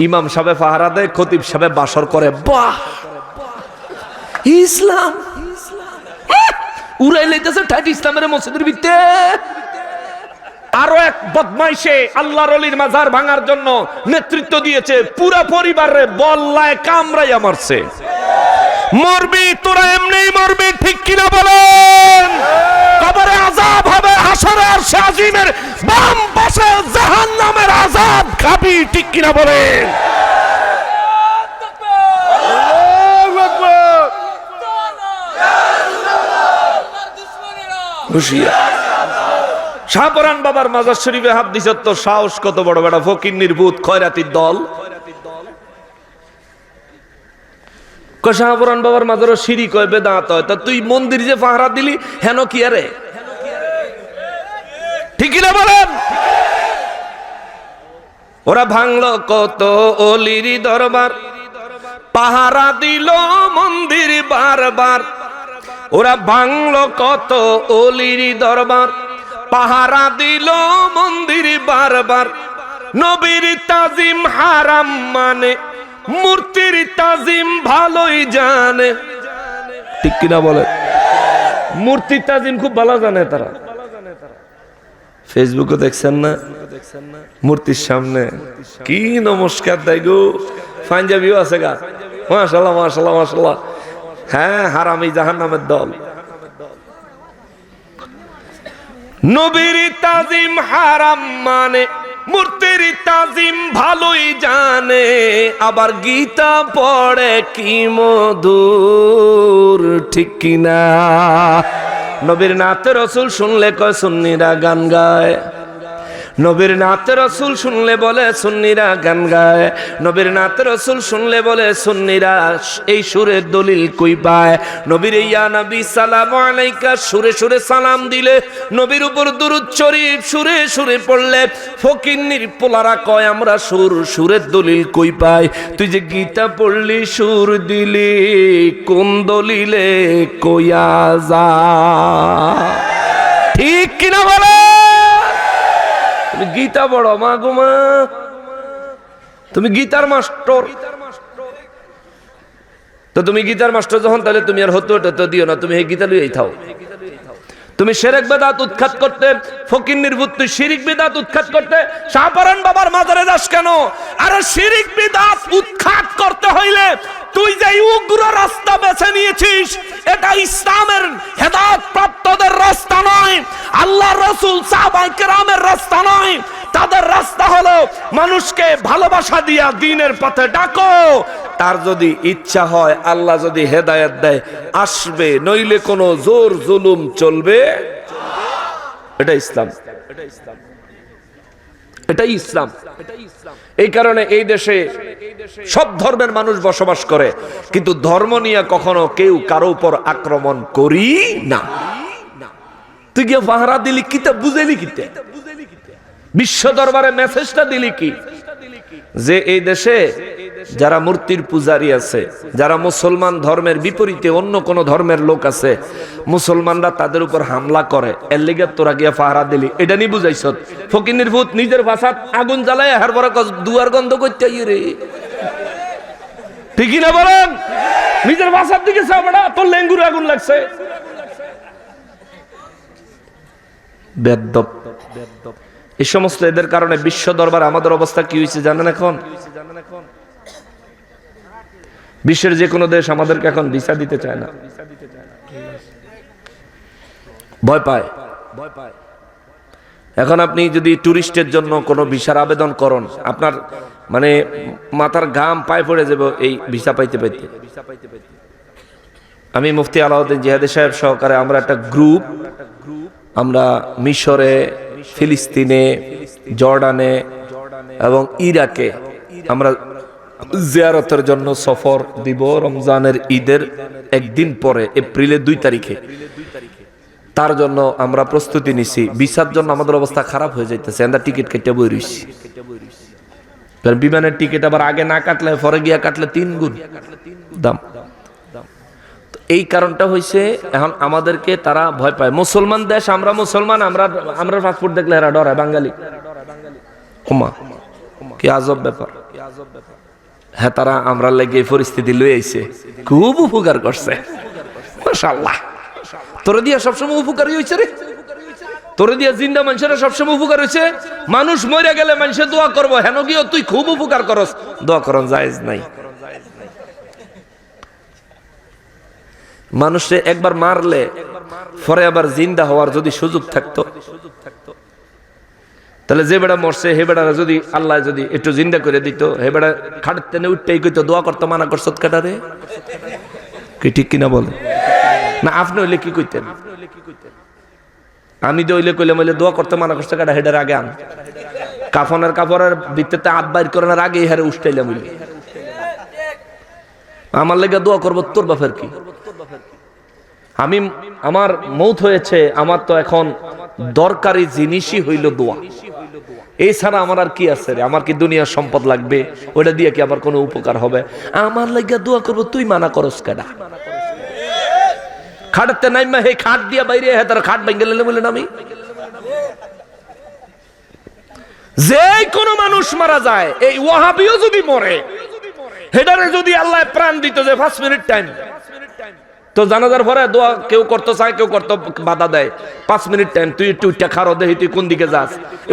ইমাম সাহেব পাহারা দেয় খতিব সাহেব বাসর করে, বাহ! ইসলাম! উড়াই লাইতেছে ঠাইট ইসলামের মসজিদের ভিতরে। আরও এক বদমাইশে মাজার ভাঙার জন্য নেতৃত্ব দিয়েছে, পুরা পরিবারে বল্লায় কামড়াইয়া মারছে। মরবি, তোরা এমনি মরবি, ঠিক কিনা বলেন? আজাব হবে হাসরে আর বাম পাশে জাহান্নামের আজাব খাবি ঠিক কিনা বলেন? শাহপরান বাবার মাজার শরীফে হাত দিছ তো সাহস কত বড় বড় ফকির নির্ভূত খয়রাতির দল। শাহপরান বাবার মাজারও সিঁড়ি কয় বেদাত হয়। তা তুই মন্দির যে পাহারা দিলি হেন কি আরে? ঠিকই না বলেন? ওরা ভাঙলো কত অলির দরবার, পাহারা দিল মন্দির বারবার। ওরা ভাঙলো কত অলির দরবার, পাহারা দিল মন্দির বারবার। নবীর তাজিম হারাম মানে মূর্তির তাজিম ভালোই জানে। ঠিক কিনা বলে মূর্তির তাজিম খুব ভালো জানে তারা। ফেসবুকে দেখছেন না? মূর্তির সামনে। কি নমস্কার দেয় গো। পাঞ্জাবিও আছে গা। মাশাল্লাহ মাশাল্লাহ মাশাল্লাহ। হ্যাঁ হারামি জাহান নামের দল। নবীর তাজিম হারাম মানে মূর্তির তাজিম ভালোই জানে। আবার গীতা পড়ে কি মধুর, ঠিক কিনা? নবীর নাতে রসুল শুনলে কয় সুন্নিরা গান গায়। নবীর নাতে রসুল শুনলে বলে সুন্নিরা গান গায়। নবীর নাতে রসুল শুনলে বলে সুন্নিরা এই সুরের দলিল কই পায়? নবীর ইয়া নবী, সালাম আলাইকা, সুরে সুরে সালাম দিলে নবীর উপর দুরুদ শরীফ, সুরে সুরে পড়লে ফকিন্নির পোলারা কয়, আমরা সুর, সুরের দলিল কই পাই? তুই যে গীতা পড়লি, সুর দিলি, কোন দলিলে কইয়া যা? ঠিক কিনা বলে? তুমি গীতা বড় মা গো মা। তুমি গীতার মাস্টর। তো তুমি গীতার মাস্টার যখন, তাহলে তুমি আর হতো তো দিও না, তুমি এই গীতা লুয়েই থাও। তুমি সেরেক বেদাত উৎখাত করতে, ফকির নির্ভূত তুই শিরিক বেদাত উৎখাত করতে শাহপরান বাবার মাজারে যাস কেন? আরে শিরিক বেদাত উৎখাত করতে হইলে তুই যে উগ্র রাস্তা বেছে নিয়েছিস, এটা ইসলামের হেদায়ত প্রাপ্তদের রাস্তা নয় আল্লাহ রসুল সাহাবাই কেরামের রাস্তা নয়। তাদের রাস্তা হলো মানুষকে ভালোবাসা দিয়া দিনের পথে ডাকো। তার যদি ইচ্ছা হয়, আল্লাহ যদি হেদায়েত দেয়, আসবে, নইলে কোনো জোর জুলুম চলবে। এটা ইসলাম। এটাই ইসলাম। এই কারণে এই দেশে সব ধর্মের মানুষ বসবাস করে, কিন্তু ধর্ম নিয়ে কখনো কেউ কারও উপর আক্রমণ করি না। তুই গিয়ে পাহারা দিলি কিতা বুঝেলি কিতে? বিশ্ব দরবারে মেসেজটা দিলি কি? যে এই দেশে যারা মূর্তির পূজারি আছে, যারা মুসলমান ধর্মের বিপরীতে অন্য কোন ধর্মের লোক আছে, মুসলমানরা তাদের উপর হামলা করে, এর লিগে তোরা গিয়া পাহারা দিলি। এটা নি বুঝাইছ? ফকিনির ভূত নিজের ভাষাত আগুন জ্বালায় হার বড় দুয়ার গন্ধ করতে রে। ঠিকই না বলেন? নিজের ভাষার দিকে চাবড়া তোর লেঙ্গুর আগুন লাগছে। বেদ্যপ এই সমস্ত এদের কারণে বিশ্ব দরবার আমাদের অবস্থা কি হয়েছে জানেন এখন? বিশ্বের যে কোনো দেশ আমাদেরকে এখন ভিসা দিতে চায় না। ভয় পায়। ভয় পায় এখন আপনি যদি টুরিস্টের জন্য কোনো ভিসার আবেদন করুন, আপনার মানে মাথার ঘাম পায়ে পড়ে যাব এই ভিসা পাইতে পাইতে। আমি মুফতি আলাউদ্দিন জিহাদি সাহেব সহকারে আমরা একটা গ্রুপ, আমরা মিশরে ফিলিস্তিনে, জর্ডানে এবং ইরাকে আমরা জিয়ারতের জন্য সফর দিব রমজানের ঈদের একদিন পরে, এপ্রিলের দুই তারিখে। তার জন্য আমরা প্রস্তুতি নিছি। ভিসার জন্য আমাদের অবস্থা খারাপ হয়ে যাইতেছে। আমরা টিকিট কেটে বই রইছি। বিমানের টিকিট আবার আগে না কাটলে, পরে গিয়া কাটলে তিন গুণ দাম। এই কারণটা হয়েছে এখন আমাদেরকে তারা ভয় পায়। মুসলমান দেশ, আমরা মুসলমান, আমরা আমরা পাসপোর্ট দেখলে এরা ডরায়, বাঙালি। ওমা কি আজব ব্যাপার। হ্যাঁ তারা আমরা লেগে এই পরিস্থিতি লই আইছে। খুব উপকার করছে। মাশাআল্লাহ। তোরে দিয়া সবসময় উপকারী হয়েছে রে। তোরে দিয়া জিন্দা মানুষেরা সবসময় উপকার হয়েছে মানুষ মরে গেলে মানুষের দোয়া করব। হেন গিয়ে তুই খুব উপকার করস। দোয়া করন জায়েজ নাই। মানুষে একবার মারলে পরে আবার জিন্দা হওয়ার যদি সুযোগ থাকতো। তাহলে যে বেড়া মরছে, হে বেড়ারা যদি আল্লাহ যদি একটু জিন্দা করে দিত, হে বেড়া খাটতে তেনে উঠতেই কইতো, দোয়া করতো, মানা করছ কাটারে কি ঠিক কিনা বলে? না, আপনি হইলে কি কইতেন? আমি তো হইলে কইলে মইলে দোয়া করতে, মানা করছে কাটা হেডার আগে আন। কাফনের কাপড়ের ভিত্তিতে আত বাইর করানোর আগে হেরে উষ্টাইলাম হইলে। আমার লেগে দোয়া করব, তোর বাপের কি? আমি, আমার মৌত হয়েছে, আমার তো এখন দরকারি জিনিসই হইল দোয়া। এছাড়া আমার আর কি আছে রে? আমার কি দুনিয়ার সম্পদ লাগবে? ওটা দিয়ে কি আমার কোনো উপকার হবে? আমার লাগিয়া দোয়া করব, তুই মানা করস কেডা? খাটতে নাইমা, হে খাট দিয়া বাইরে হে তার খাট ভেঙে লেলে বললেন আমি। যে কোনো মানুষ মারা যায়, এই ওয়াহাবিও যদি মরে, হেডারে যদি আল্লাহ প্রাণ দিত যে, পাঁচ মিনিট টাইম তো জানাজার পরে দোয়া কেউ করতে চায়, কেউ করতে বাধা দেয়। পাঁচ মিনিট টাইম তুই একটু উঠটা খারো দেখি তুই কোন দিকে যাস।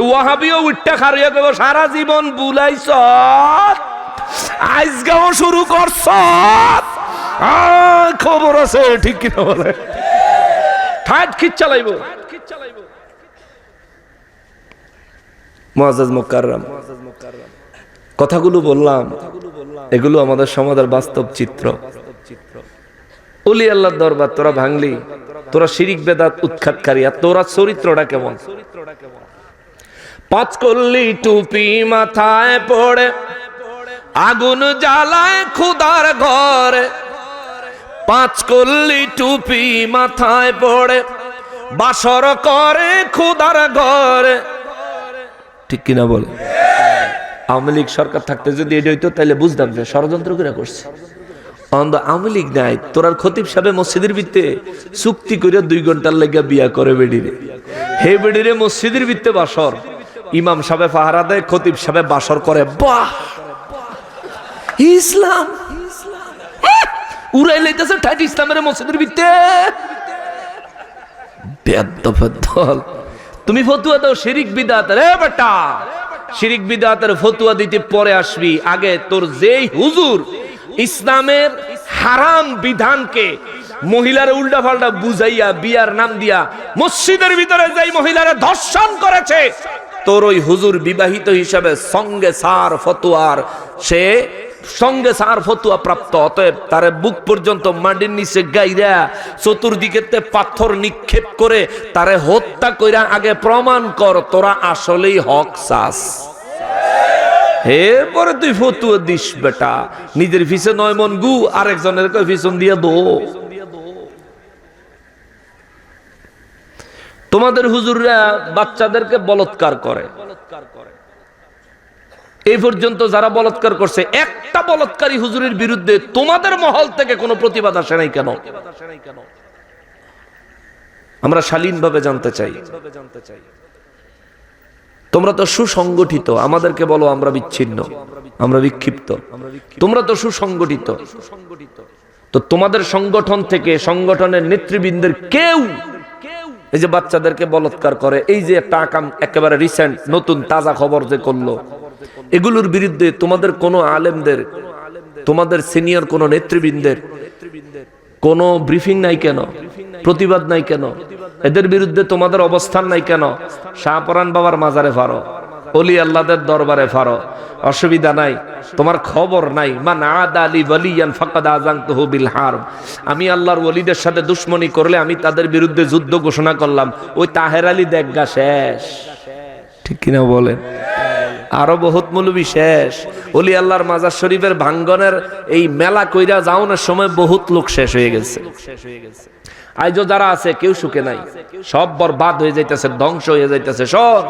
ওয়াহাবিও উঠটা খারিয়া কেবল সারা জীবন বুলাইছ। আজগাও শুরু করছ। খবর আছে, ঠিক কিনা বলে। ঠাট খিচ চালাইব। মুকাররম। কথাগুলো বললাম, এগুলো আমাদের সমাজের বাস্তব চিত্র। অলি আল্লাহর দরবার, তোরা ভাঙলি, তোরা শিরিক, বেদাত, উৎখাতকারী, আর তোরা চরিত্রটা কেমন? পাঁচ কল্লি টুপি মাথায় পড়ে, আগুন জ্বালায় খুদার ঘরে। পাঁচ কল্লি টুপি মাথায় পড়ে, বাসর করে খুদার ঘরে। ঠিক কিনা বলে? আওয়ামী লীগ সরকার থাকতে যদি এটা হইতো, তাহলে বুঝতাম যে ষড়যন্ত্র করে করছে। অন্ধ আওয়ামী লীগ নাই। তোরার খতিব সাহেব মসজিদের ভিত্তে চুক্তি করে দুই ঘণ্টার লেগে বিয়া করে বেডিরে। হে বেডিরে মসজিদের ভিত্তে বাসর। ইমাম সাহেব পাহারা দেয় খতিব সাহেব বাসর করে। বাহ! ইসলাম! উড়াই লাইতেছে ঠাইট ইসলামের মসজিদের ভিত্তে। দল তুমি ফতুয়া দাও শিরিক বিদাত রে বেটা! শিরিক বিদাতের ফতুয়া দিতে পরে আসবি। আগে তোর যেই হুজুর ইসলামের হারাম বিধানকে মহিলার উল্টা পাল্টা বুঝাইয়া, বিয়ার নাম দিয়া মসজিদের ভিতরে যেই মহিলারা ধর্ষণ করেছে, তোর ওই হুজুর বিবাহিত হিসাবে সঙ্গে সার ফতুয়ার, সে সঙ্গে সার ফতুয়া প্রাপ্ত, অতএব তার বুক পর্যন্ত মাটির নিচে গাইরা চতুর্দিকে পাথর নিক্ষেপ করে তারে হত্যা কইরা আগে প্রমাণ কর, তোরা আসলেই হক চাস এরপরে তুই ফতুয়া দিস, বেটা। নিজের ফিসে নয় মন গু, আরেকজনের পিছন দিয়ে দো। তোমাদের হুজুররা বাচ্চাদেরকে বলৎকার করে। এই পর্যন্ত যারা বলৎকার করছে, একটা বলৎকারী হুজুরের বিরুদ্ধে তোমাদের মহল থেকে কোনো প্রতিবাদ আসে নাই কেন? আমরা শালীনভাবে জানতে চাই। তোমরা তো সুসংগঠিত, আমাদেরকে বলো আমরা বিচ্ছিন্ন, আমরা বিক্ষিপ্ত। তোমরা তো সুসংগঠিত। তো তোমাদের সংগঠন থেকে সংগঠনের নেতৃবৃন্দের কেউ এই যে বাচ্চাদেরকে বলৎকার করে, এই যে একটা আকাম একেবারে রিসেন্ট নতুন তাজা খবর যে করল, এগুলোর বিরুদ্ধে তোমাদের কোনো আলেমদের, তোমাদের সিনিয়র কোনো নেতৃবৃন্দের কোনো ব্রিফিং নাই কেন? প্রতিবাদ নাই কেন? এদের বিরুদ্ধে তোমাদের অবস্থান নাই কেন? শাহপরান বাবার মাজারে ফারো, অলি আল্লাদের দরবারে ফারো। অসুবিধা নাই, তোমার খবর নাই। আদ আমি আল্লাহর ওলিদের সাথে দুশমনি করলে আমি তাদের বিরুদ্ধে যুদ্ধ ঘোষণা করলাম। ওই তাহের আলী দেখগা শেষ। ঠিক কিনা বলেন? আরও বহুত মৌলবী শেষ। অলি আল্লাহর মাজার শরীফের ভাঙ্গনের এই মেলা কইরা যাওনের সময় বহুত লোক শেষ হয়ে গেছে। আইজো যারা আছে, কেউ সুখে নাই। সব বরবাদ হয়ে যাইতেছে, ধ্বংস হয়ে যাইতেছে, সব।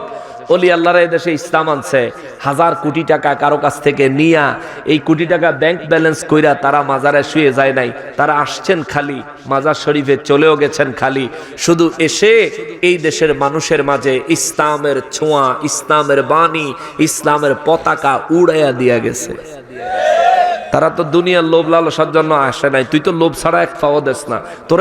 অলি আল্লাহরা দেশে ইসলাম আনছে। হাজার কোটি টাকা কারও কাছ থেকে নিয়া এই কোটি টাকা ব্যাংক ব্যালেন্স কইরা তারা মাজারে শুয়ে যায় নাই। তারা আসছেন খালি, মাজার শরীফে চলেও গেছেন খালি। শুধু এসে এই দেশের মানুষের মাঝে ইসলামের ছোঁয়া, ইসলামের বাণী, ইসলামের পতাকা উড়াইয়া দিয়া গেছে। তারা তো দুনিয়ার লোভ লালসার জন্য আসে নাই। তুই তো লোভ ছাড়া এক পাওয়া দেস না। তোর